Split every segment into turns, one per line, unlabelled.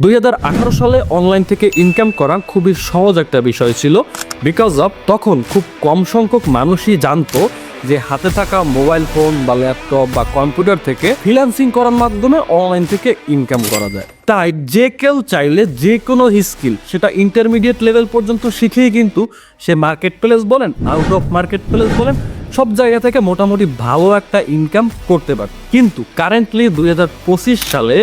দুই হাজার আঠারো সালে অনলাইন থেকে ইনকাম করা খুবই সহজ একটা বিষয় ছিল। বিকজ অফ তখন খুব কম সংখ্যক মানুষই জানতো যে হাতে থাকা মোবাইল ফোন বা ল্যাপটপ বা কম্পিউটার থেকে ফ্রিল্যান্সিং করার মাধ্যমে অনলাইন থেকে ইনকাম করা যায়। তাই যে কেউ চাইলে যে কোনো স্কিল সেটা ইন্টারমিডিয়েট লেভেল পর্যন্ত শিখেই কিন্তু সে মার্কেট প্লেস বলেন আউট অফ মার্কেট প্লেস বলেন, সব জায়গা থেকে মোটামুটি ভালো একটা ইনকাম করতে পারে। কিন্তু কারেন্টলি দুই হাজার পঁচিশ সালে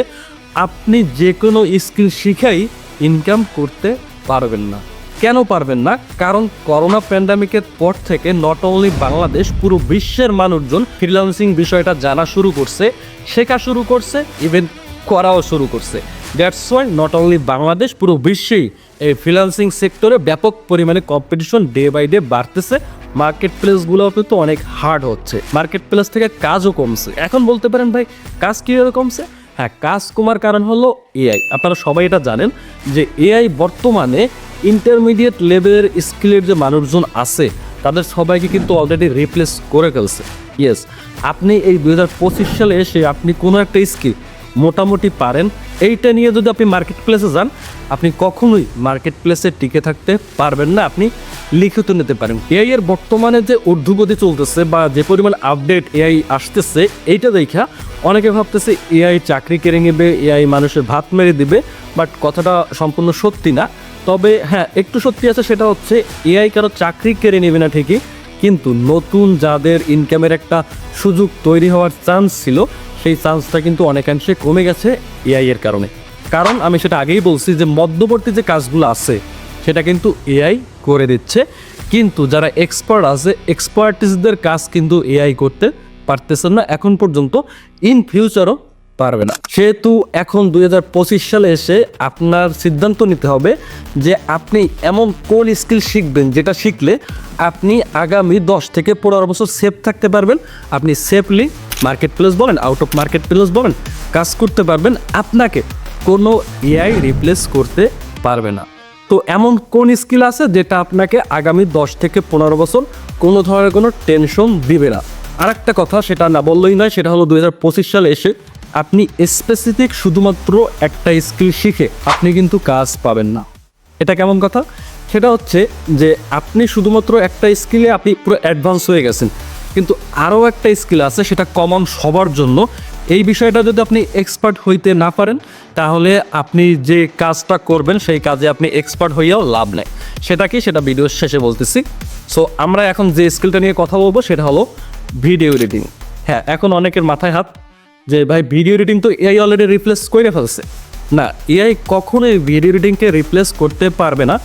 আপনি যে কোনো স্কিল শিখেই ইনকাম করতে পারবেন না। কেন পারবেন না? কারণ করোনা প্যান্ডামিকের পর থেকে নট অনলি বাংলাদেশ, পুরো বিশ্বের মানুষজন ফ্রিল্যান্সিং বিষয়টা জানা শুরু করছে, শেখা শুরু করছে ইভেন করাও শুরু করছে। That's why not only Bangladesh, পুরো বিশ্বেই এই ফ্রিল্যান্সিং সেক্টরে ব্যাপক পরিমাণে কম্পিটিশন ডে বাই ডে বাড়তেছে। মার্কেট প্লেসগুলো কিন্তু অনেক হার্ড হচ্ছে। মার্কেট প্লেস থেকে কাজও কমছে। এখন বলতে পারেন ভাই, কাজ কীভাবে কমছে? হ্যাঁ কাজ কমার কারণ হলো এআই আপনারা সবাই এটা জানেন যে এআই বর্তমানে ইন্টারমিডিয়েট লেভেলের স্কিলের যে মানুষজন আছে, তাদের সবাইকে কিন্তু অলরেডি রিপ্লেস করে ফেলছে। ইয়েস আপনি এই দুই হাজার পঁচিশ সালে এসে আপনি কোনো একটা স্কিল মোটামুটি পারেন এইটা নিয়ে যদি আপনি মার্কেট প্লেসে যান, আপনি কখনোই মার্কেট প্লেসে টিকে থাকতে পারবেন না। আপনি লিখিত নিতে পারেন। এআই এর বর্তমানে যে ঊর্ধ্বগতি চলতেছে বা যে পরিমাণ আপডেট এআই আসতেছে, এইটা দেখা অনেকে ভাবতেছে এআই চাকরি কেড়ে নেবে এআই মানুষের ভাত মেরে দিবে বাট কথাটা সম্পূর্ণ সত্যি না। তবে হ্যাঁ একটু সত্যি আছে, সেটা হচ্ছে এআই কারও চাকরি কেড়ে নেবে না ঠিকই, কিন্তু নতুন যাদের ইনকামের একটা সুযোগ তৈরি হওয়ার চান্স ছিল সেই চান্সটা কিন্তু অনেকাংশে কমে গেছে এআই এর কারণে। কারণ আমি সেটা আগেই বলছি যে মধ্যবর্তী যে কাজগুলো আছে, সেটা কিন্তু এআই করে দিচ্ছে। কিন্তু যারা এক্সপার্ট আছে এক্সপার্টিসদের কাজ কিন্তু এআই করতে পারতেছে না। এখন পর্যন্ত ইন ফিউচারও পারবে না। সেহেতু এখন দুই হাজার পঁচিশ সালে এসে আপনার সিদ্ধান্ত নিতে হবে যে আপনি এমন কোন স্কিল শিখবেন যেটা শিখলে আপনি আগামী দশ থেকে পনেরো বছর সেফ থাকতে পারবেন। আপনি সেফলি মার্কেট প্লেস বলেন আউট অফ মার্কেট প্লেস বলেন, কাজ করতে পারবেন, আপনাকে কোনো এআই রিপ্লেস করতে পারবে না। তো এমন কোন স্কিল আছে যেটা আপনাকে আগামী দশ থেকে পনেরো বছর কোনো ধরনের কোনো টেনশন দিবে না? আর একটা কথা, সেটা না বললেই নয়, সেটা হলো দুই হাজার পঁচিশ সালে এসে আপনি স্পেসিফিক শুধুমাত্র একটা স্কিল শিখে আপনি কিন্তু কাজ পাবেন না। এটা কেমন কথা? সেটা হচ্ছে যে আপনি শুধুমাত্র একটা স্কিলে আপনি পুরো অ্যাডভান্স হয়ে গেছেন। কিন্তু আরও একটা স্কিল আছে, সেটা কমন সবার জন্য। এই বিষয়টা যদি আপনি এক্সপার্ট হইতে না পারেন, তাহলে আপনি যে কাজটা করবেন, সেই কাজে আপনি এক্সপার্ট হইয়াও লাভ নেই। সেটা কি? সেটা ভিডিওর শেষে বলতেছি। সো আমরা এখন যে স্কিলটা নিয়ে কথা বলব, সেটা হলো ভিডিও এডিটিং হ্যাঁ এখন অনেকের মাথায় হাত যে, ভাই ভিডিও এডিটিং তো এআই অলরেডি রিপ্লেস করে ফেলছে। না এআই কখনোই ভিডিও এডিটিংকে রিপ্লেস করতে পারবে না।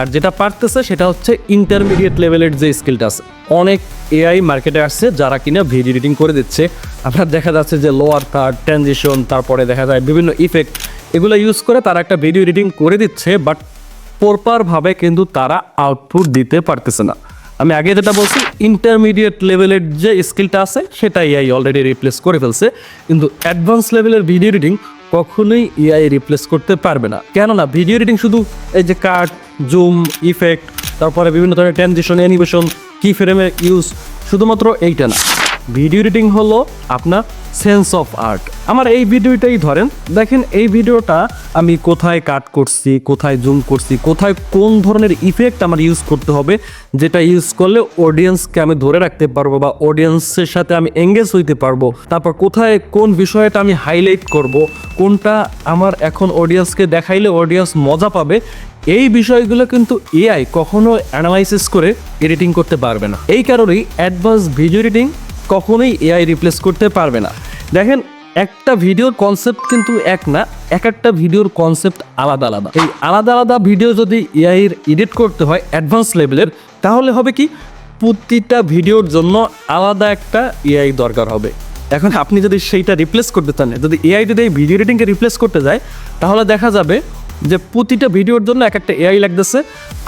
আর যেটা পারতেছে সেটা হচ্ছে ইন্টারমিডিয়েট লেভেলের যে স্কিলটা আছে। অনেক এআই মার্কেটে আসছে যারা কিনা ভিডিও এডিটিং করে দিচ্ছে। আপনার দেখা যাচ্ছে যে লোয়ার থার্ড ট্রানজিশন তারপরে দেখা যায় বিভিন্ন ইফেক্ট এগুলো ইউজ করে তারা একটা ভিডিও এডিটিং করে দিচ্ছে বাট প্রপারভাবে কিন্তু তারা আউটপুট দিতে পারতেছে না। আমি আগে যেটা বলছি ইন্টারমিডিয়েট লেভেলের যে স্কিলটা আছে, সেটা এআই অলরেডি রিপ্লেস করে ফেলছে। কিন্তু অ্যাডভান্স লেভেলের ভিডিও এডিটিং কখনোই এআই রিপ্লেস করতে পারবে না। কেননা ভিডিও এডিটিং শুধু এই যে কাট জুম, ইফেক্ট, তারপরে বিভিন্ন ধরনের ট্রানজিশন অ্যানিমেশন কি ফ্রেমের ইউজ শুধুমাত্র এইটা না। ভিডিও এডিটিং হলো আপনার সেন্স অফ আর্ট আমার এই ভিডিওটাই ধরেন, দেখেন এই ভিডিওটা আমি কোথায় কাট করছি, কোথায় জুম করছি, কোথায় কোন ধরনের ইফেক্ট আমার ইউজ করতে হবে, যেটা ইউজ করলে অডিয়েন্সকে আমি ধরে রাখতে পারব বা অডিয়েন্সের সাথে আমি এঙ্গেজ হইতে পারব। তারপর কোথায় কোন বিষয়টা আমি হাইলাইট করব, কোনটা আমার এখন অডিয়েন্সকে দেখাইলে অডিয়েন্স মজা পাবে এই বিষয়গুলো কিন্তু এআই কখনো অ্যানালাইসিস করে এডিটিং করতে পারবে না। এই কারণেই অ্যাডভান্স ভিডিও এডিটিং কখনোই এআই রিপ্লেস করতে পারবে না। দেখেন, একটা ভিডিওর কনসেপ্ট কিন্তু এক না, এক একটা ভিডিওর কনসেপ্ট আলাদা আলাদা। এই আলাদা আলাদা ভিডিও যদি এআই এর এডিট করতে হয় অ্যাডভান্স লেভেলের তাহলে হবে কি, প্রতিটা ভিডিওর জন্য আলাদা একটা এআই দরকার হবে। এখন আপনি যদি সেইটা রিপ্লেস করতে চান, যদি এআই যদি এই ভিডিও এডিটিংকে রিপ্লেস করতে যায়, তাহলে দেখা যাবে যে প্রতিটা ভিডিওর জন্য এক একটা এআই লাগতেছে।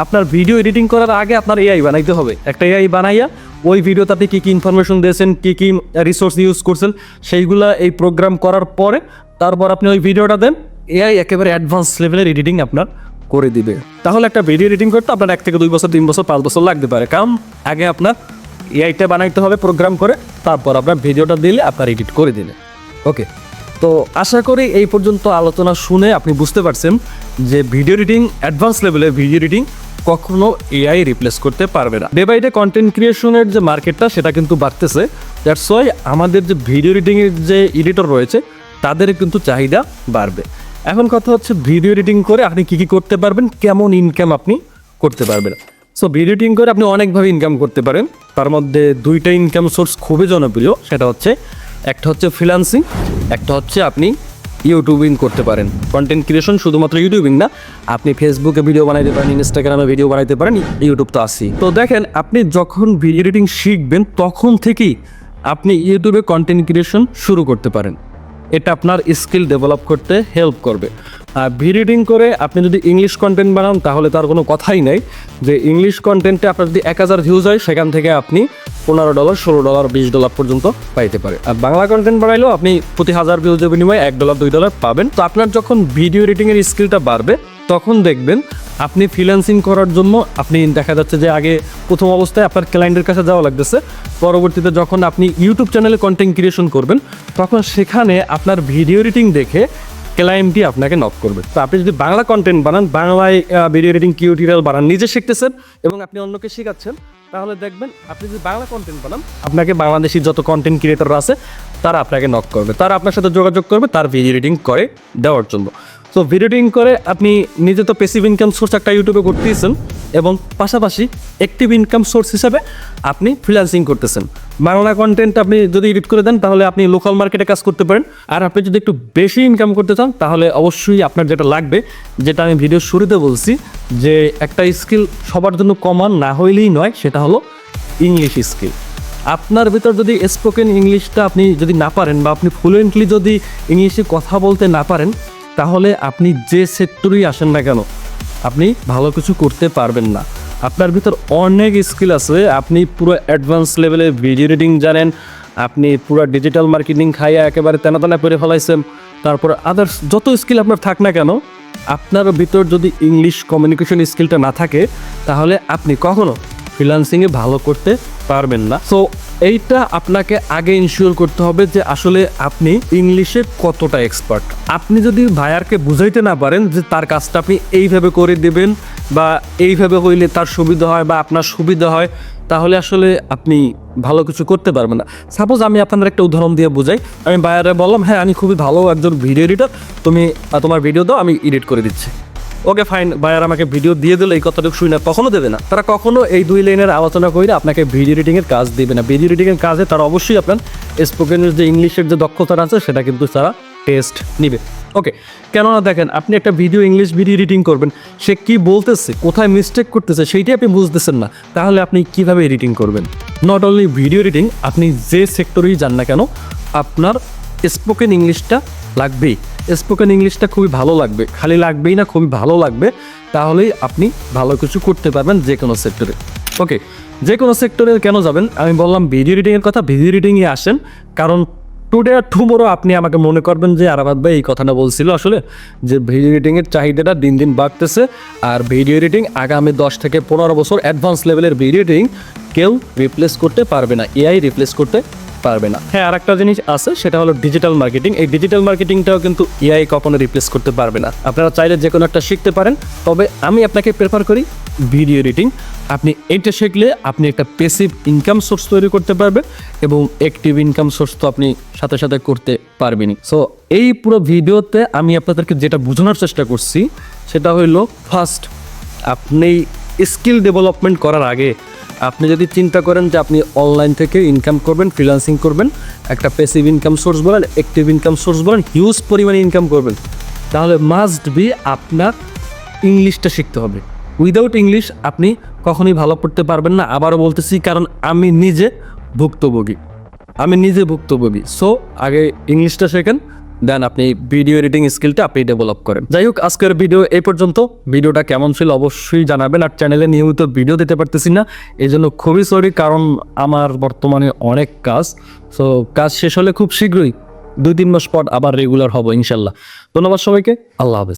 আপনার ভিডিও এডিটিং করার আগে আপনার এআই বানাইতে হবে। একটা এআই বানাইয়া ওই ভিডিওতে আপনি কী কী ইনফরমেশন দিয়েছেন, কী কী রিসোর্স ইউজ করছেন, সেইগুলা এই প্রোগ্রাম করার পরে তারপর আপনি ওই ভিডিওটা দেন এআই একেবারে অ্যাডভান্স লেভেলের এডিটিং আপনার করে দিবে। তাহলে একটা ভিডিও এডিটিং করতে আপনার এক থেকে দুই বছর, তিন বছর, পাঁচ বছর লাগতে পারে। কারণ আগে আপনার এআইটা বানাইতে হবে প্রোগ্রাম করে, তারপর আপনার ভিডিওটা দিলে আপনার এডিট করে দিলে। ওকে তো আশা করি এই পর্যন্ত আলোচনা শুনে আপনি বুঝতে পারছেন যে ভিডিও এডিটিং অ্যাডভান্স লেভেলের ভিডিও এডিটিং কখনো এআই রিপ্লেস করতে পারবে না। ডে বাই ডে কন্টেন্ট ক্রিয়েশনের যে মার্কেটটা সেটা কিন্তু বাড়তেছে। দ্যাটস ওয়াই আমাদের যে ভিডিও এডিটিংয়ের যে এডিটর রয়েছে, তাদের কিন্তু চাহিদা বাড়বে। এখন কথা হচ্ছে ভিডিও এডিটিং করে আপনি কী কী করতে পারবেন, কেমন ইনকাম আপনি করতে পারবেন। সো ভিডিও এডিটিং করে আপনি অনেকভাবে ইনকাম করতে পারেন। তার মধ্যে দুইটা ইনকাম সোর্স খুবই জনপ্রিয়, সেটা হচ্ছে একটা হচ্ছে ফ্রিলান্সিং একটা হচ্ছে আপনি ইউটিউবিং করতে পারেন। কন্টেন্ট ক্রিয়েশন শুধুমাত্র ইউটিউবিং না, আপনি ফেসবুকে ভিডিও বানাইতে পারেন ইনস্টাগ্রামে ভিডিও বানাইতে পারেন ইউটিউব তো আসি তো দেখেন, আপনি যখন ভিডিও এডিটিং শিখবেন, তখন থেকেই আপনি ইউটিউবে কন্টেন্ট ক্রিয়েশন শুরু করতে পারেন। এটা আপনার স্কিল ডেভেলপ করতে হেল্প করবে। আর ভিডিওডিং করে আপনি যদি ইংলিশ কন্টেন্ট বানান, তাহলে তার কোনো কথাই নাই যে ইংলিশ কন্টেন্টে আপনার যদি এক হাজার ভিউজ হয়, সেখান থেকে আপনি পনেরো ডলার, ষোলো ডলার, বিশ ডলার পর্যন্ত পাইতে পারে। আর বাংলা কন্টেন্ট বাড়াইলেও আপনি প্রতি হাজার ভিউজের বিনিময়ে এক ডলার দুই ডলার পাবেন। তো আপনার যখন ভিডিও এডিটিংয়ের স্কিলটা বাড়বে, তখন দেখবেন আপনি ফ্রিল্যান্সিং করার জন্য আপনি দেখা যাচ্ছে যে আগে প্রথম অবস্থায় আপনার ক্লায়েন্টের কাছে যাওয়া লাগতেছে। পরবর্তীতে যখন আপনি ইউটিউব চ্যানেলে কন্টেন্ট ক্রিয়েশন করবেন, তখন সেখানে আপনার ভিডিও এডিটিং দেখে ক্লায়েন্টই আপনাকে নক করবে। তো আপনি যদি বাংলা কন্টেন্ট বানান, বাংলায় ভিডিও এডিটিং টিউটোরিয়াল বানান, নিজে শিখতেছেন এবং আপনি অন্যকে শেখাচ্ছেন, তাহলে দেখবেন আপনি যদি বাংলা কন্টেন্ট বানান, আপনাকে বাংলাদেশি যত কন্টেন্ট ক্রিয়েটাররা আছে, তারা আপনাকে নক করবে। তারা আপনার সাথে যোগাযোগ করবে, তার ভিডিও এডিটিং করে দেওয়ার জন্য। তো ভিডিও এডিটিং করে আপনি নিজে তো পেসিভ ইনকাম সোর্স একটা ইউটিউবে করতেছেন এবং পাশাপাশি অ্যাক্টিভ ইনকাম সোর্স হিসাবে আপনি ফ্রিল্যান্সিং করতেছেন। বাংলা কন্টেন্ট আপনি যদি এডিট করে দেন, তাহলে আপনি লোকাল মার্কেটে কাজ করতে পারেন। আর আপনি যদি একটু বেশি ইনকাম করতে চান, তাহলে অবশ্যই আপনার যেটা লাগবে, যেটা আমি ভিডিও শুরুতে বলছি, যে একটা স্কিল সবার জন্য কমন না হইলেই নয়, সেটা হলো ইংলিশ স্কিল আপনার ভিতর যদি স্পোকেন ইংলিশটা আপনি যদি না পারেন বা আপনি ফ্লুয়েন্টলি যদি ইংলিশে কথা বলতে না পারেন তাহলে আপনি যে সেক্টরেই আসেন না কেন, আপনি ভালো কিছু করতে পারবেন না। আপনার ভিতর অনেক স্কিল আছে, আপনি পুরো অ্যাডভান্স লেভেলে ভিডিও এডিটিং জানেন, আপনি পুরো ডিজিটাল মার্কেটিং খাইয়া একেবারে তেনা তেনা করে ফেলাইছেন, তারপর আদার্স যত স্কিল আপনার থাক না কেন, আপনার ভিতর যদি ইংলিশ কমিউনিকেশন স্কিলটা না থাকে, তাহলে আপনি কখনো ফ্রিলান্সিংয়ে ভালো করতে পারবেন না। সো এইটা আপনাকে আগে ইনশিওর করতে হবে যে আসলে আপনি ইংলিশে কতটা এক্সপার্ট আপনি যদি ভাইয়ারকে বুঝাইতে না পারেন যে তার কাজটা আপনি এইভাবে করে দেবেন বা এইভাবে হইলে তার সুবিধা হয় বা আপনার সুবিধা হয়, তাহলে আসলে আপনি ভালো কিছু করতে পারবেন না। সাপোজ আমি আপনাদের একটা উদাহরণ দিয়ে বোঝাই। আমি বায়ারে বললাম হ্যাঁ আমি খুবই ভালো একজন ভিডিও এডিটর তুমি তোমার ভিডিও দাও, আমি এডিট করে দিচ্ছি। ওকে ফাইন, বায়ার আমাকে ভিডিও দিয়ে দিলে, এই কথাটুকু শুই না কখনো দেবে না। তারা কখনো এই দুই লাইনের আলোচনা করে আপনাকে ভিডিও এডিটিংয়ের কাজ দেবে না। ভিডিও এডিটিংয়ের কাজে তারা অবশ্যই আপনার স্পোকেন যে ইংলিশের যে দক্ষতাটা আছে, সেটা কিন্তু তারা টেস্ট নিবে। ওকে, কেননা দেখেন, আপনি একটা ভিডিও ইংলিশ ভিডিও এডিটিং করবেন, সে কি বলতেছে, কোথায় মিস্টেক করতেছে, সেইটাই আপনি বুঝতেছেন না। তাহলে আপনি কীভাবে এডিটিং করবেন? নট অনলি ভিডিও এডিটিং, আপনি যে সেক্টরেই যান না কেন, আপনার স্পোকেন ইংলিশটা লাগবেই। স্পোকেন ইংলিশটা খুবই ভালো লাগবে। খালি লাগবেই না, খুবই ভালো লাগবে। তাহলেই আপনি ভালো কিছু করতে পারবেন যে কোনো সেক্টরে ওকে যে কোনো সেক্টরে কেন যাবেন? আমি বললাম ভিডিও এডিটিংয়ের কথা ভিডিও রিডিংয়ে আসেন। কারণ টুডে আর টুমোরো আপনি আমাকে মনে করবেন যে আরাবাদ ভাই, এই কথাটা বলছিল আসলে যে ভিডিও এডিটিংয়ের চাহিদাটা দিন দিন বাড়তেছে। আর ভিডিও এডিটিং আগামী দশ থেকে পনেরো বছর অ্যাডভান্স লেভেলের ভিডিও এডিটিং কেউ রিপ্লেস করতে পারবে না। এআই রিপ্লেস করতে পারবে না। হ্যাঁ আর একটা জিনিস আছে, সেটা হলো ডিজিটাল মার্কেটিং এই ডিজিটাল মার্কেটিংটাও কিন্তু এআই কখনো রিপ্লেস করতে পারবে না। আপনারা চাইলে যে কোনো একটা শিখতে পারেন, তবে আমি আপনাকে প্রেফার করি ভিডিও এডিটিং আপনি এইটা শিখলে আপনি একটা পেসিভ ইনকাম সোর্স তৈরি করতে পারবেন এবং অ্যাক্টিভ ইনকাম সোর্স তো আপনি সাথে সাথে করতে পারবেনই। সো এই পুরো ভিডিওতে আমি আপনাদেরকে যেটা বোঝানোর চেষ্টা করছি, সেটা হইল ফার্স্ট আপনি স্কিল ডেভেলপমেন্ট করার আগে আপনি যদি চিন্তা করেন যে আপনি অনলাইন থেকে ইনকাম করবেন ফ্রিল্যান্সিং করবেন, একটা পেসিভ ইনকাম সোর্স বলেন অ্যাক্টিভ ইনকাম সোর্স বলেন হিউজ পরিমাণে ইনকাম করবেন, তাহলে মাস্ট বি আপনার ইংলিশটা শিখতে হবে। উইদাউট ইংলিশ আপনি কখনোই ভালো পড়তে পারবেন না। আবারও বলতেছি, কারণ আমি নিজে ভুক্তভোগী। আমি নিজে ভুক্তভোগী। সো আগে ইংলিশটা শেখেন দেন আপনি ভিডিও এডিটিং স্কিলটা আপনি ডেভেলপ করেন। যাই হোক, আজকের ভিডিও এই পর্যন্ত। ভিডিওটা কেমন ছিল অবশ্যই জানাবেন। আর চ্যানেলে নিয়মিত ভিডিও দিতে পারতেছি না। এই জন্য খুবই সরি কারণ আমার বর্তমানে অনেক কাজ। সো কাজ শেষ হলে খুব শীঘ্রই দুই তিন মাস পর আবার রেগুলার হব, ইনশাল্লাহ। ধন্যবাদ সবাইকে। আল্লাহ হাফেজ।